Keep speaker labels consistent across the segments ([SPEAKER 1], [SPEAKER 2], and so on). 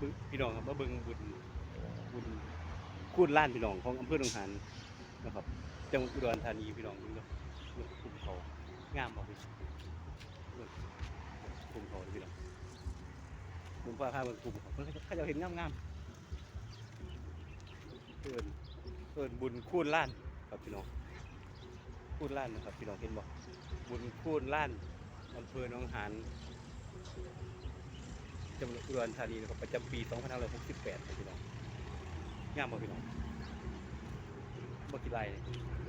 [SPEAKER 1] บึงพี่น้องครับมาเบิ่งบุญบุญคูดล้านพี่น้องของอำเภอหนองหานนะครับ จังหวัดอุดรธานีพี่น้องนี่เนาะเนาะภูเขางามบ่พี่เนาะภูเขาพี่น้องผมพาข้าเบิ่งภูเขาเขาจะเห็นงามๆเอิ้นเอิ้นบุญคูดล้านครับพี่น้องคูดล้านนะครับพี่น้องเห็นบ่บุญคูดล้านอำเภอหนองหาน จังหวัดอุดรธานีนะครับประจำปี 2568ครับพี่น้องงามบ่พี่น้องบ่กี่ลายเลย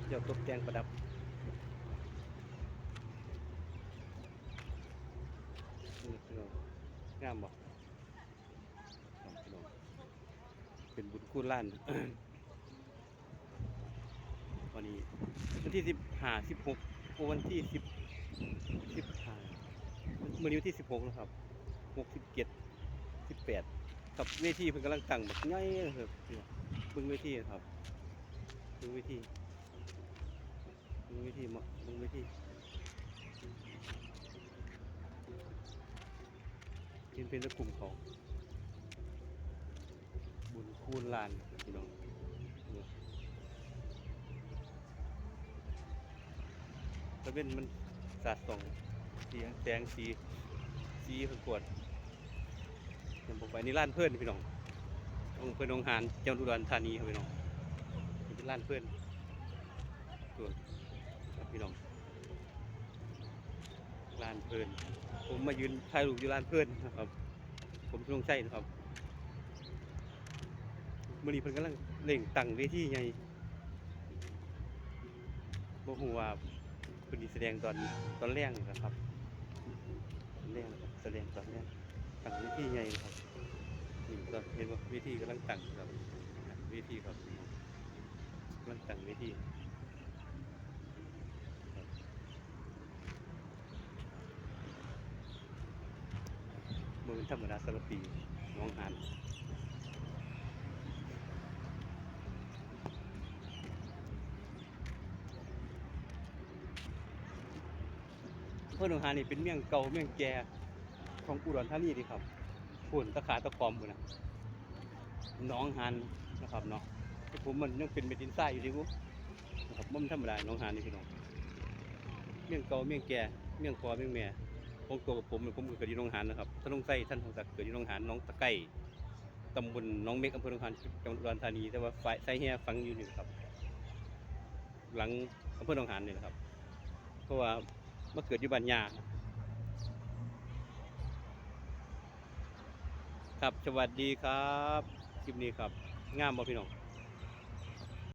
[SPEAKER 1] เดี๋ยวตกแต่งประดับนี่พี่น้องงามบ่ครับพี่น้องเป็นบุญคุณล้านวันนี้วันที่15 16โอ้วันที่10 15มื้อนี้วันที่16แล้วครับ กสิบเจ็ดสิบแปดกับเวทีเพิ่นกำลังตั้งแบบง่ายครับพี่น้อเบิ่งเวทีครับเบิ่งเวทีเบิ่งเวทีมาเบิ่งเวทีเป็นเป็นตะกลุ่มของบุญคูณลานพี่น้องเนี่ยตะเว้นมันสาดส่องสีแสงสีสีเพิ่นกวด ผมบอกไปนี่ร้านเพื่อนพี่น้ององค์เพื่อนองค์หานจังหวัดอุดรธานีครับพี่น้องนี่เป็นร้านเพื่อนตัวพี่น้องร้านเพื่อนผมมายืนถ่ายรูปอยู่ร้านเพื่อนนะครับ ผมช่วงใช่นะครับมื่อนี้เพิ่นกำลังเล่งตั้งเวทีใหญ่บ่ฮู้ว่าเพิ่นสิแสดงตอนตอนแรกนี่นะครับตอนแรกนะครับแสดงตอนแรก ตั้งเวทีใหญ่ครับนี่ก็เห็นว่าเวทีกำลังตั้งครับเวทีครับกำลังตั้งเวทีครับมันเป็นธรรมดาสารปีนองหานเพื่อนองหานนี่เป็นเมี่ยงเก่าเมี่ยงแก่ ของอุดรธานีดีครับฝุ่นตะขาตะกอมพุ่นะน้องหันนะครับเนาะผมมันยังเป็นเม็ดดินทรายอยู่ดีกูนะครับมันธรรมดาน้องหันนี่พี่น้องเมี่ยงเกาเมี่ยงแก่เมี่ยงคอเมี่ยงแม่ของตัวกับผมผมเกิดอยู่น้องหันนะครับท่านองไส้ท่านทองศักดิ์เกิดอยู่น้องหันน้องตะไก่ตำบลน้องเม็กอำเภอหนองหันจังหวัดอุดรธานี แต่ว่าฝ่ายไส้เฮียฟังอยู่นี่นะครับ หลังอำเภอหนองหันนี่นะครับ เพราะว่ามาเกิดอยู่บ้านยา ครับสวัสดีครับคลิปนี้ครับงามบ่พี่น้อง